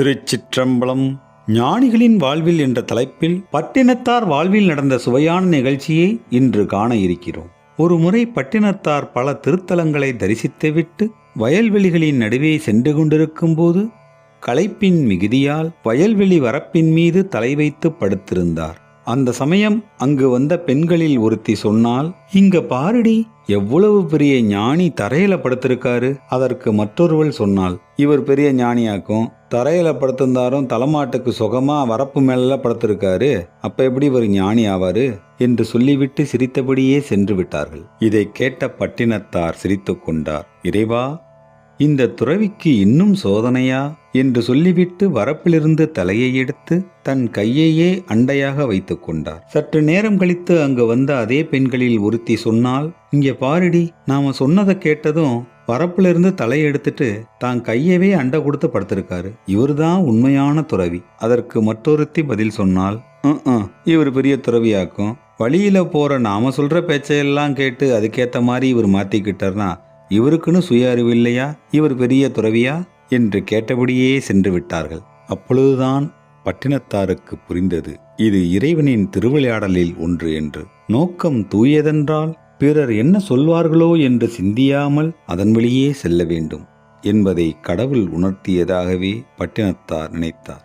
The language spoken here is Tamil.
திருச்சிற்றம்பலம். ஞானிகளின் வாழ்வில் என்ற தலைப்பில் பட்டினத்தார் வாழ்வில் நடந்த சுவையான நிகழ்ச்சியை இன்று காண இருக்கிறோம். ஒரு முறை பட்டினத்தார் பல திருத்தலங்களை தரிசித்துவிட்டு வயல்வெளிகளின் நடுவே சென்று கொண்டிருக்கும் போது களைப்பின் மிகுதியால் வயல்வெளி வரப்பின் மீது தலை வைத்து படுத்திருந்தார். அந்த சமயம் அங்கு வந்த பெண்களில் ஒருத்தி சொன்னால் இங்க பாருடி எவ்வளவு பெரிய ஞானி தரையில படுத்திருக்காரு. அதற்கு மற்றொருவள் சொன்னாள் இவர் பெரிய ஞானியாக்கும் தரையில படுத்திருந்தாரும் தலைமாட்டுக்கு சுகமா வரப்பு மேல படுத்திருக்காரு அப்ப எப்படி இவர் ஞானி ஆவாரு? என்று சொல்லிவிட்டு சிரித்தபடியே சென்று விட்டார்கள். இதை கேட்ட பட்டினத்தார் சிரித்து கொண்டார். இறைவா இந்த துறவிக்கு இன்னும் சோதனையா? என்று சொல்லிவிட்டு வரப்பிலிருந்து தலையை எடுத்து தன் கையையே அண்டையாக வைத்து கொண்டார். சற்று நேரம் கழித்து அங்கு வந்த அதே பெண்களில் ஒருத்தி சொன்னால் இங்க பாருடி நாம சொன்னதை கேட்டதும் வரப்பிலிருந்து தலையை எடுத்துட்டு தான் கையவே அண்டை கொடுத்து படுத்திருக்காரு. இவர்தான் உண்மையான துறவி. அதற்கு மற்றொருத்தி பதில் சொன்னால் இவர் பெரிய துறவியாக்கும். வழியில போற நாம சொல்ற பேச்சையெல்லாம் கேட்டு அதுக்கேத்த மாதிரி இவர் மாத்திக்கிட்டார்னா இவருக்குன்னு சுய அறிவு இல்லையா? இவர் பெரிய துறவியா? என்று கேட்டபடியே சென்று விட்டார்கள். அப்பொழுதுதான் பட்டினத்தாருக்கு புரிந்தது இது இறைவனின் திருவிளையாடலில் ஒன்று என்று. நோக்கம் தூயதென்றால் பிறர் என்ன சொல்வார்களோ என்று சிந்தியாமல் அதன் வழியே செல்ல வேண்டும் என்பதை கடவுள் உணர்த்தியதாகவே பட்டினத்தார் நினைத்தார்.